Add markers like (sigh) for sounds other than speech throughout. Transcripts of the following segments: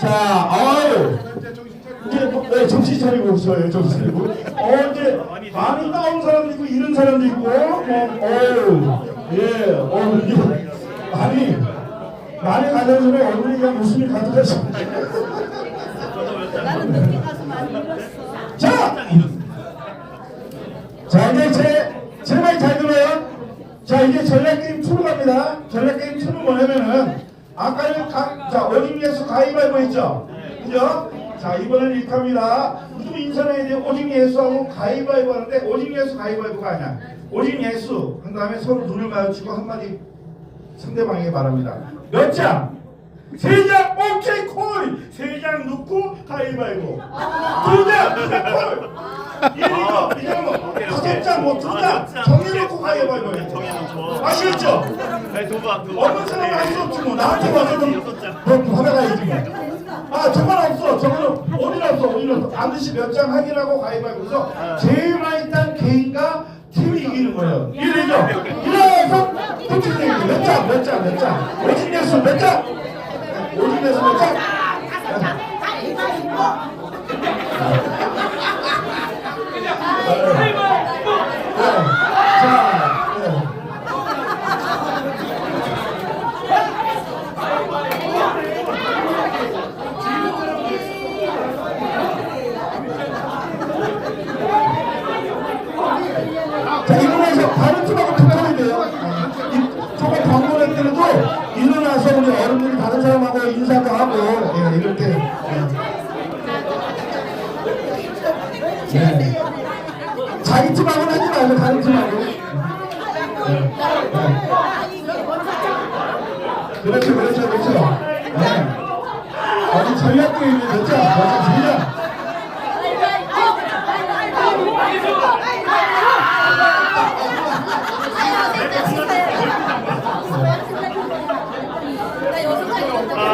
자, 아유. 이제 뭐, 네, 정신 차리고 있어요. 정신 차리고. 어, 이제 많이 나온 사람도 있고 이런 사람도 있고, 뭐, 어유, 예, 어, 이게 많이 많이 가져오면 얼굴이 그냥 웃음이 가득하십니다. 나는 늦게 가서 많이 잃었어. 자, 자 이제 제, 제 말 잘 들어요. 자 이제 전략게임 2로 갑니다. 전략게임 2는 뭐냐면은 아까는 가, 자 오징예수 가위바위보 했죠. 그죠? 자 이번엔 이렇게 합니다. 좀 인사해야 돼요. 오징예수하고 가위바위보 하는데 오징예수 가위바위보가 아니야. 오징예수 한 다음에 서로 눈을 마주치고 한마디 상대방에게 말합니다. 몇 장? 세 장, 오케이 콜! 세 장 넣고 가위바위보. 두 장, 콜! 이거, 이거 뭐, 다섯 장, 뭐, 두 장, 정해놓고 가위바위보 해. 정해놓고. 아시겠죠? 아니 도박 도박. 어느 사람은 할수 없지 뭐, 나한테 와서 좀, 뭐, 받아가야지 뭐. 아, 정말 없어. 저거는 어디 없어, 어디 없어. 반드시 몇 장 확인하고 가위바위보에서 제일 많이 딴 개인과 팀이 이기는 거예요. 이해되죠? 이래서 똑같은 얘기 몇 장, 몇 장, 몇 장. 오진에서 몇 장? 오진에서 몇 장?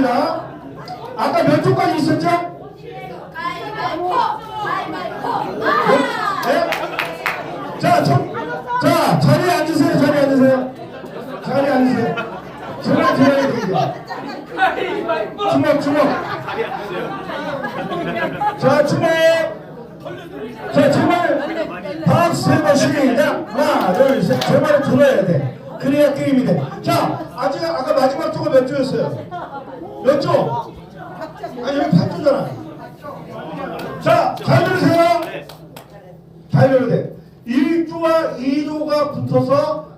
갑니다. 아까 몇 초까지 있었죠? 네? 자, 저, 자, 자리에 앉으세요. 자리에 앉으세요. 자리에 앉으세요. 제발 들어야 되겠다. 주먹, 주먹. 자, 주먹. 자, 제발 박수 세 번씩 시작. 하나, 둘, 셋. 제발 들어야 돼. 그래야 게임이 돼. 자, 아직 아까 마지막 조가 몇 조였어요? 몇 조? 아니 여기 8조잖아. 자, 잘 들으세요. 잘 돼. 1조와 2조가 붙어서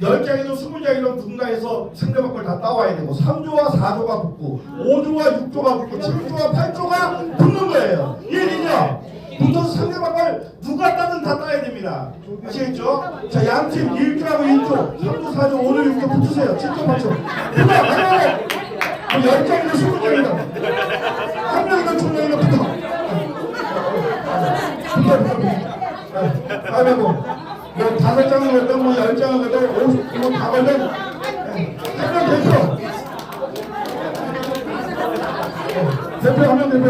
10장이든 20장이든 분가해서 상대방 걸 다 따와야 되고 3조와 4조가 붙고 5조와 6조가 붙고 7조와 8조가 붙는 거예요. 이해되죠? 붙어서 상대방 걸 누가 따든 다 따야 됩니다. 아시겠죠? 자, 양팀 1조하고 1조, 3조, 4조, 5조, 6조 붙으세요. 7조, 8조. 10장이든 20장이든 한 명이든 두 명이든 붙어. 붙어, 뭐 다섯 장을 걸든 뭐 열 장을 걸든 오십 뭐다 걸든 한명 대표. 대표 한 명 대표.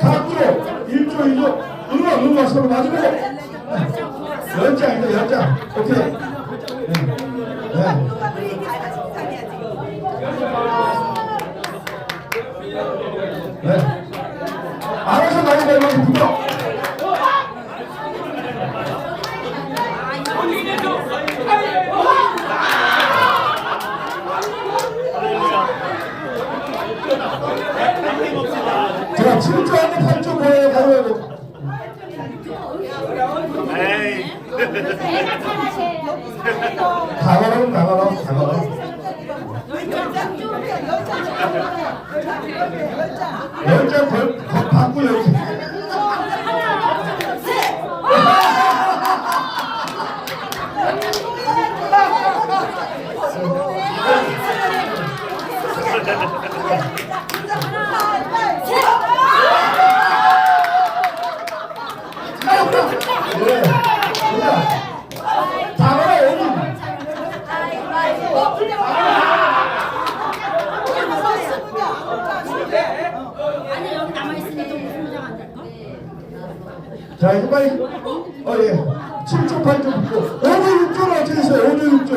각조 1조 2조 응원 응원 서로 마주보고 열 장이다 열 장. 오케이. 네. 네. 네. 7조하고 8조 뭐예요? 가위바위보. 에이. 가거라 가거라 가거라. 열자 걸, 걸 받고 이렇게. 예. 자, 가거라 오늘. 아니 여기 남아 있으니까 무슨 무장 안 될까? 자, 이제 빨리. 어, 예. 7조, 8조 붙고. 5조, 6조는 어떻게 됐어요? 5조, 6조.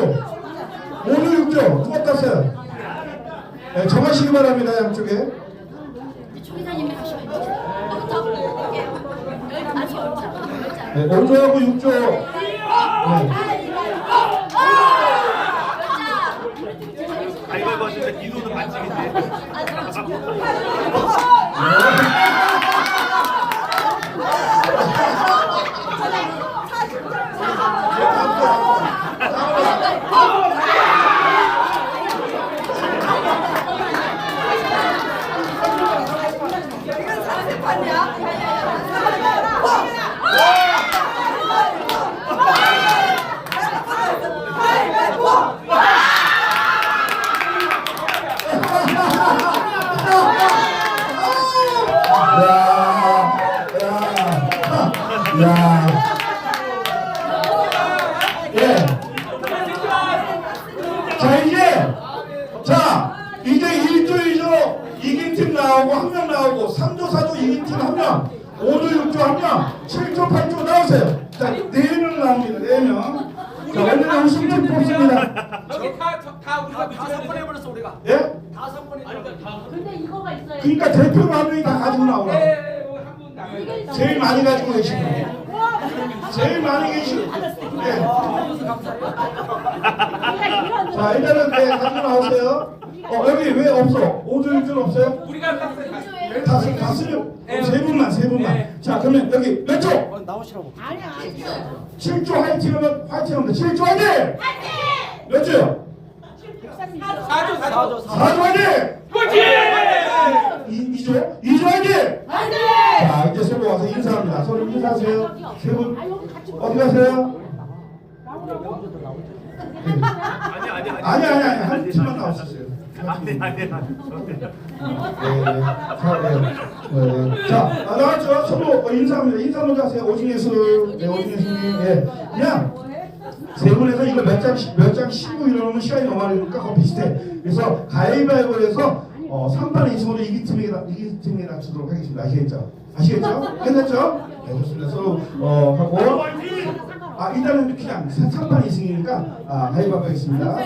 5조, 6조. 누가 땄어요? 네, 정하시기 바랍니다, 양쪽에. 초기사님이 하시면 올자. 네, 5조하고 6조. 네. 가위바위보 하시는데 기도는 반칙인데. 야, 야, 야. 예. 자, 이제, 자, 이제 1조, 2조 이긴 팀 나오고, 한 명 나오고, 3조, 4조 이긴 팀한 명, 5조, 6조 한 명, 7조, 8조 나오세요. 자, 4명 나옵니다, 4명. 자, 오늘은 우승팀 뽑습니다. 저기 다, 다, 다 우리가 다섯 번 해버렸어 우리가 예? 다섯 번 해버렸어 근데 이거가 있어야 그러니까 대표 한 명이 다 가지고 나오라. 에한분 나가야 제일 많이 가지고 계신 분. 제일 많이 계신 분. 네. 자, 일단은 네, 가지고 나오세요. 어, 여기 왜 없어? 5조 6조 없어요? 우리가 땄어요 땄어요. 다, 쓰- 다 쓰려? 그럼 세 분만, 세 분만. 네. 자, 그러면 여기 몇 조? 나오시라고 7조 화이팅 하면 화이팅 합니다. 7조 화이팅! 몇 조요? 사조 사조 4조 화이팅! 2, 2조? 2조 화이팅! 자, 이제 서로 와서 인사합니다. 서로 인사하세요. 세 분. 어디 가세요? 아니 아니 아니. 아니, 아니, 아니. 한 팀만 나오셨어요. 아니 아니 아니. 네, 자, 네. 네. 자, 아, 나왔죠? 서로 어, 인사합니다. 인사 먼저 하세요. 오진예수, 네, 오진예수님. 예. 그냥 세 분에서 이거 몇 장씩, 몇 장 쉬고 이러면 시간이 너무 많으니까 그거 비슷해. 그래서 가위바위보를 해서 어, 3판 2승으로 이기 팀에게, 이기 팀에게 낮추도록 하겠습니다. 아시겠죠? 아시겠죠? 괜찮죠? 네, 좋습니다. 서로, 어, 하고. 아, 일단은 그냥 3판 2승이니까, 아, 가위바위보 하겠습니다.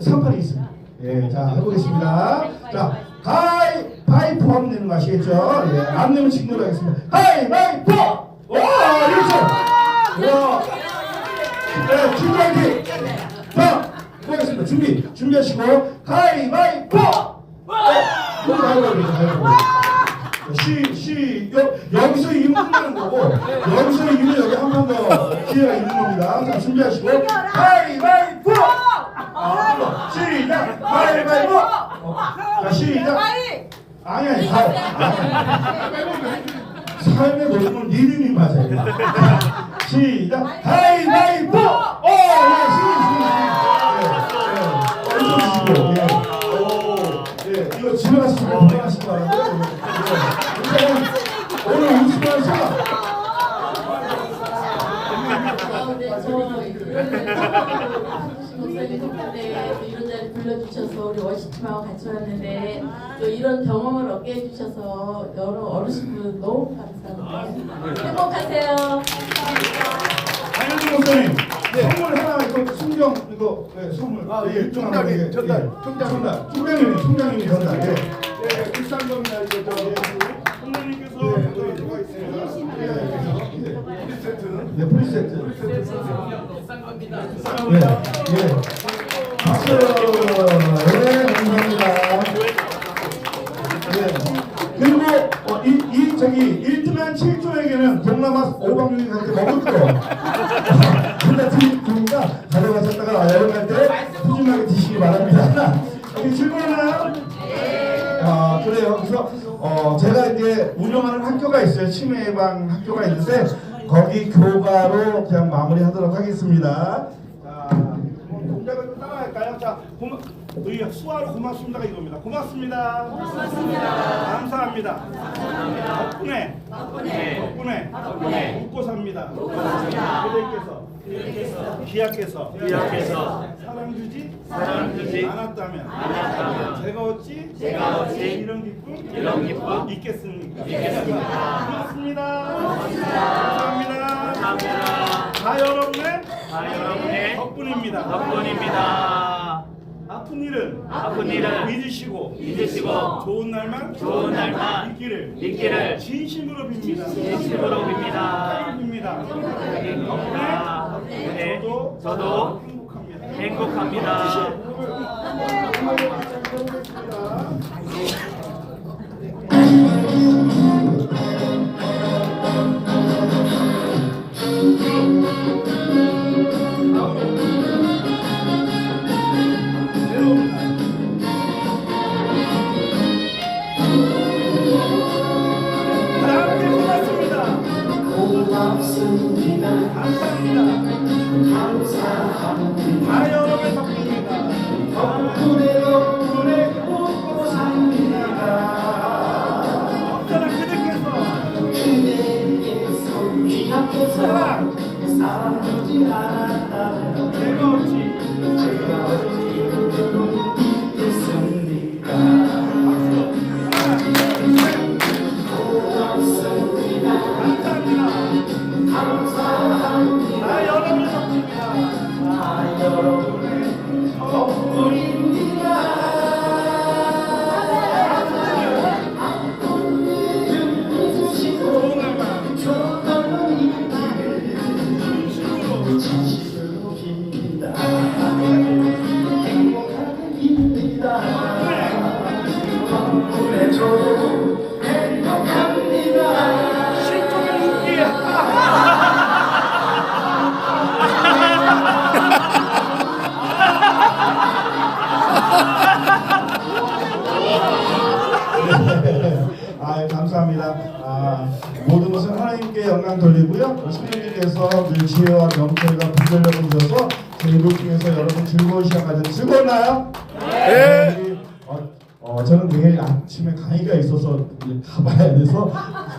3판 2승. 예, 자, 해보겠습니다. 자, 가위바위보 하면 되는 거 아시겠죠? 예, 안 내면 직무로 하겠습니다. 가위바위보! 오, 이렇죠! 와. 네, 준비 화이팅! 자, 해보겠습니다. 준비, 준비하시고, 가위바위보! 어, 가위바위보, 가위바위보. 시, 시, 여, 여기서 이기면 끝나는 거고, 여기서 이기면 여기 한 번 더 기회가 있는 겁니다. 자, 준비하시고, 가위바위보! 아, 시작! 가위바위보! 어, 자, 시작! 아니, 아니, 가 삶의 모습은 리듬이 맞아요. 자, 시작! 가위바위보! 어, 예, 시, 시, 시. 예, 예. 어, 예. 오, 예, 이거 집에 가서 잘 건강하시기 바라고요. 예. 일단은 오늘 우승하셔. 네, 저 목사님 덕분에 또 이런 자리 불러주셔서 우리 워시팀하고 같이 왔는데 또 이런 경험을 얻게 해주셔서 여러 어르신분 너무 감사합니다. 행복하세요. 안현주 목사님, 선물 하나 이거 순경 이거 네, 선물 아, 예, 예, 총장님 총장님, 전달, 총장님. 총장 총장님이 총장님이 전달 예. 예, 비싼 겁니다. 이거 저 선생님께서 네, 또 누가 있습니다. 예, 예. 프리세트. 네, 프리세트. 겁니다 예, 예. 박수. 예, 감사합니다. 예. 그리고 어, 이 저기 1등한 7조에게는 동남아 5박 6일 갈때 먹을 거. 근데 드리니까 가져가셨다가 여행 갈때 푸짐하게 드시기 바랍니다. 여기 즐거웠나요? 아 그래요. 그래서 어 제가 이제 운영하는 학교가 있어요. 치매 예방 학교가 있는데 거기 교가로 그냥 마무리하도록 하겠습니다. 자, 뭐 동작을 좀 따라할까요? 자, 고마, 우리 수아로 고맙습니다가 이겁니다. 고맙습니다. 고맙습니다. 감사합니다. 덕분에 덕분에 덕분에 웃고 삽니다. 그대께서 기약께서 기약께서 사랑 주지 사랑 주지 않았다면 않았다면 제가 어찌 제가 어찌 이런 기쁨 이런 기쁨 있겠습니까? 있겠습니까? 고맙습니다. 감사합니다. 감사합니다. 다 여러분의 다 여러분의 덕분입니다. 덕분입니다. 아픈 일은 아픈 일은 잊으시고 잊으시고 좋은 날만 좋은 날만 있기를 있기를 진심으로 빕니다. 진심으로 빕니다. 빕니다. 덕분입니다. 네, 저도 저도 행복합니다. 행복합니다. 다 신령님께서 늘 지혜와 명철과 분별력을 주셔서 저희 루팅에서 여러분 즐거운 시간 가져 즐거웠나요? 네. 어, 어, 저는 내일 아침에 강의가 있어서 가봐야 돼서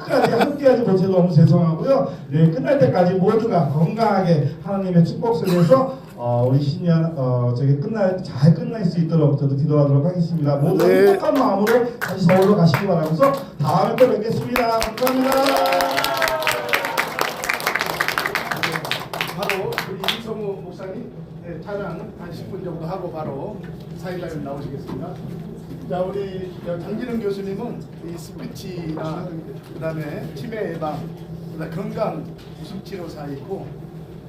끝까지 함께하지 못해서 너무 죄송하고요. 내일 끝날 때까지 모두가 건강하게 하나님의 축복 속에서 어, 우리 신년 어, 저기 끝날 잘 끝날 수 있도록 저도 기도하도록 하겠습니다. 모두 행복한 마음으로 다시 서울로 가시기 바라면서 다음에 또 뵙겠습니다. 감사합니다. 네, 찬양 한 10분 정도 하고 바로 사회자님 나오시겠습니다. 자 우리 저 장진영 교수님은 이 스피치나 그다음에 치매 예방, 그다음 건강 구십 치료사 있고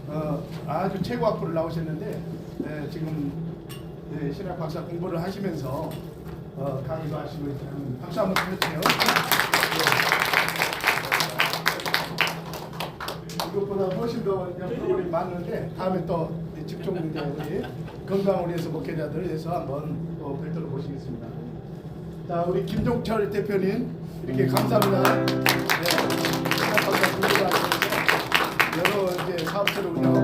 어, 아주 최고 학부를 나오셨는데 네, 지금 네, 신학 박사 공부를 하시면서 어, 강의도 하시고 있는 박수 한번 주세요. 이것보다 훨씬 더 프로그램이 많은데 다음에 또 집중 이제 우리 건강을 위해서 목회자들을 위해서 한번 또 별도로 모시겠습니다. 자 우리 김종철 대표님 이렇게 감사합니다. 네, 여러 이제 사업체를 운영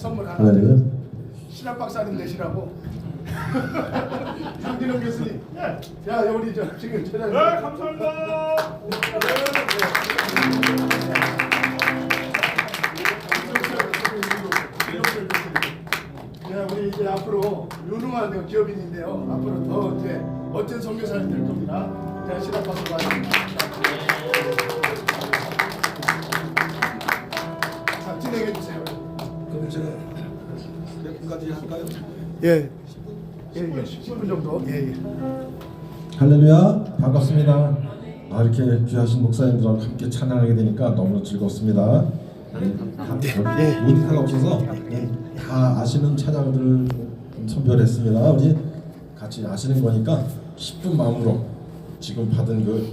선물 하나 신학 박사님 되시라고. 장진영 (laughs) 교수님. 야 우리 저 지금 제자님 네, 감사합니다. 야, 우리 이제 앞으로 유능한 기업인인데요. 앞으로 더 이제 멋진 선교사님 될 겁니다. 자, 시작 박수 받 예. 예, 예. 10분 정도. 예, 예. 할렐루야 반갑습니다. 아, 이렇게 귀하신 목사님들하고 함께 찬양하게 되니까 너무 즐겁습니다. 네, 모니터가 없어서 네, 다 아시는 찬양들을 좀 선별했습니다. 우리 같이 아시는 거니까 기쁜 마음으로 지금 받은 그